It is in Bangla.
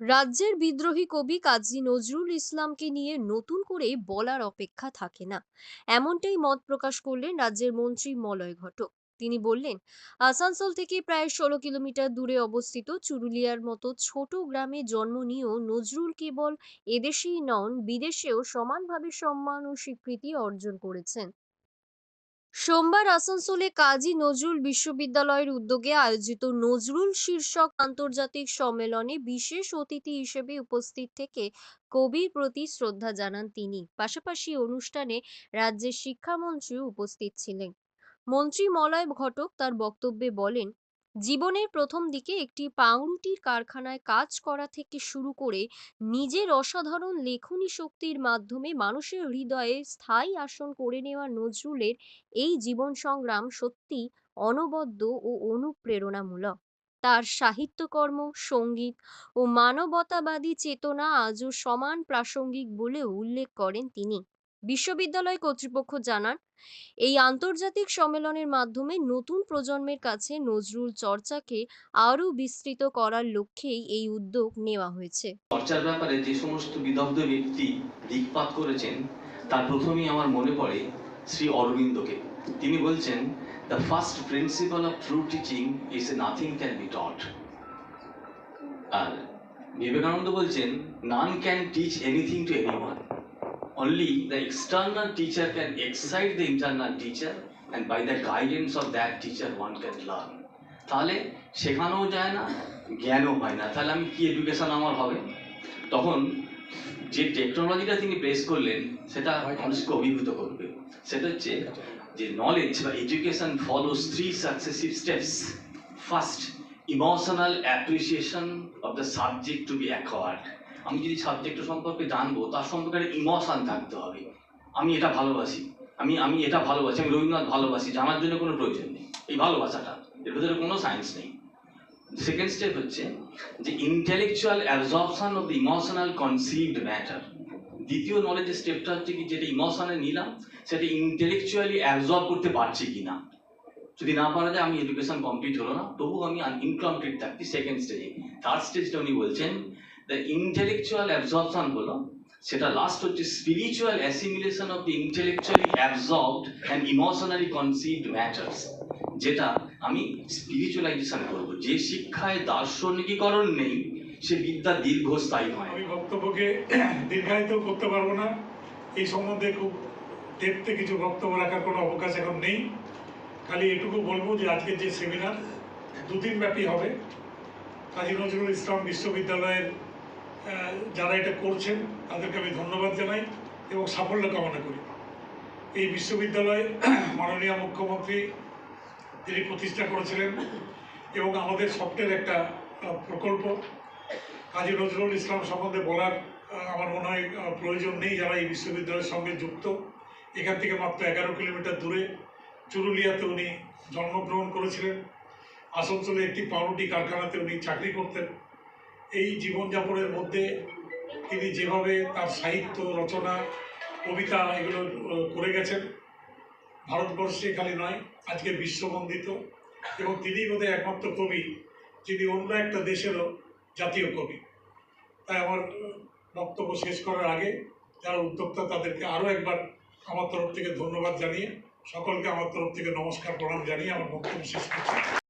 রাজ্যের বিদ্রোহী কবি কাজী নজরুল ইসলামকে নিয়ে নতুন করে বলার অপেক্ষা থাকে না। এমনটাই মত প্রকাশ করলেন রাজ্যের মন্ত্রী মলয় ঘটক। তিনি বললেন, আসানসোল থেকে প্রায় ষোলো কিলোমিটার দূরে অবস্থিত চুরুলিয়ার মতো ছোট গ্রামে জন্ম নিয়েও নজরুল কেবল এদেশেই নন, বিদেশেও সমানভাবে সম্মান ও স্বীকৃতি অর্জন করেছেন। সোমবার আসানসোলে কাজী নজরুল বিশ্ববিদ্যালয়ের উদ্যোগে আয়োজিত নজরুল শীর্ষক আন্তর্জাতিক সম্মেলনে বিশেষ অতিথি হিসেবে উপস্থিত থেকে কবির প্রতি শ্রদ্ধা জানান তিনি। পাশাপাশি অনুষ্ঠানে রাজ্যের শিক্ষামন্ত্রী উপস্থিত ছিলেন। মন্ত্রী মলয় ঘটক তার বক্তব্যে বলেন জীবনের প্রথম দিকে একটি পাউরুটির কারখানায় কাজ করা থেকে শুরু করে নিজের অসাধারণ লেখনী শক্তির মাধ্যমে মানুষের হৃদয়ে স্থায়ী আসন করে নেওয়া নজরুলের এই জীবন সংগ্রাম সত্যি অনবদ্য ও অনুপ্রেরণামূলক। তার সাহিত্যকর্ম, সংগীত ও মানবতাবাদী চেতনা আজও সমান প্রাসঙ্গিক বলে উল্লেখ করেন তিনি। বিশ্ববিদ্যালয় কর্তৃপক্ষ জানান, এই আন্তর্জাতিক সম্মেলনের মাধ্যমে নতুন প্রজন্মের কাছে নজরুল চর্চাকে আরও বিস্তৃত করার লক্ষ্যেই এই উদ্যোগ নেওয়া হয়েছে। চর্চার ব্যাপারে যে সমস্ত বিদগ্ধ ব্যক্তি দিকপাত করেছেন, তার প্রথমেই আমার মনে পড়ে শ্রী অরবিন্দকে। তিনি বলছেন the first principle of true teaching is nothing can be taught আর বিবেকানন্দ বলছেন none can teach anything to anyone only the external teacher can excite the internal teacher and by the guidance of that teacher one can learn তাহলে শেখানোও যায় না, জ্ঞানও হয় না। তাহলে আমি কি এডুকেশন আমার হবে? তখন যে টেকনোলজিটা তিনি প্রেস করলেন, সেটা মানুষকে অভিভূত করবে। সেটা হচ্ছে যে নলেজ বা education follows three successive steps first emotional appreciation of the subject to be acquired আমি যদি সাবজেক্ট সম্পর্কে জানব, তার সম্পর্কে একটা ইমোশন থাকতে হবে। আমি এটা ভালোবাসি। আমি আমি এটা ভালোবাসি, আমি রবীন্দ্রনাথ ভালোবাসি জানার জন্য কোনো প্রয়োজন নেই। এই ভালোবাসাটা, এর ভিতরে কোনো সায়েন্স নেই। সেকেন্ড স্টেপ হচ্ছে যে intellectual absorption of the emotional conceived matter দ্বিতীয় নলেজের স্টেপটা হচ্ছে কি, যেটা ইমোশনে নিলাম, সেটা ইন্টেলেকচুয়ালি অ্যাবজর্ব করতে পারছি কি না যদি না পারা যায়, আমি এডুকেশন কমপ্লিট হলো না। তবু আমি ইনকমপ্লিট থাকছি সেকেন্ড স্টেজে থার্ড স্টেজটা উনি বলছেন দ্য ইন্টেলেকচুয়াল অ্যাবজর্পশন হলো সেটা লাস্ট হচ্ছে spiritual assimilation of the intellectually absorbed and emotionally conceived matters যেটা আমি স্পিরিচুয়ালাইজেশন করব। যে শিক্ষায় দার্শনিকীকরণ নেই, সে বিদ্যা দীর্ঘস্থায়ী হয় আমি বক্তব্যকে দীর্ঘায়িত করতে পারব না। এই সম্বন্ধে খুব দেখতে কিছু বক্তব্য রাখার কোনো অবকাশ এখন নেই। খালি এটুকু বলব যে আজকের যে সেমিনার দুদিন ব্যাপী হবে। কাজী নজরুল ইসলাম বিশ্ববিদ্যালয়ের যারা এটা করছেন, তাদেরকে আমি ধন্যবাদ জানাই এবং সাফল্য কামনা করি। এই বিশ্ববিদ্যালয় মাননীয় মুখ্যমন্ত্রী, তিনি প্রতিষ্ঠা করেছিলেন এবং আমাদের স্বপ্নের একটা প্রকল্প। কাজী নজরুল ইসলাম সম্বন্ধে বলার আমার মনে হয় প্রয়োজন নেই যারা এই বিশ্ববিদ্যালয়ের সঙ্গে যুক্ত। এখান থেকে মাত্র এগারো কিলোমিটার দূরে চুরুলিয়াতে উনি জন্মগ্রহণ করেছিলেন। আসানসোলে একটি পাউরুটি কারখানাতে উনি চাকরি করতেন। এই জীবনযাপনের মধ্যে তিনি যেভাবে তার সাহিত্য, রচনা, কবিতা এগুলো করে গেছেন, ভারতবর্ষে খালি নয়, আজকে বিশ্ববন্দিত, এবং তিনি বোধহয় একমাত্র কবি যিনি অন্য একটা দেশেরও জাতীয় কবি। তাই আমার বক্তব্য শেষ করার আগে যারা উদ্যোক্তা, তাদেরকে আরও একবার আমার তরফ থেকে ধন্যবাদ জানিয়ে, সকলকে আমার তরফ থেকে নমস্কার, প্রণাম জানিয়ে আমার বক্তব্য শেষ করছি।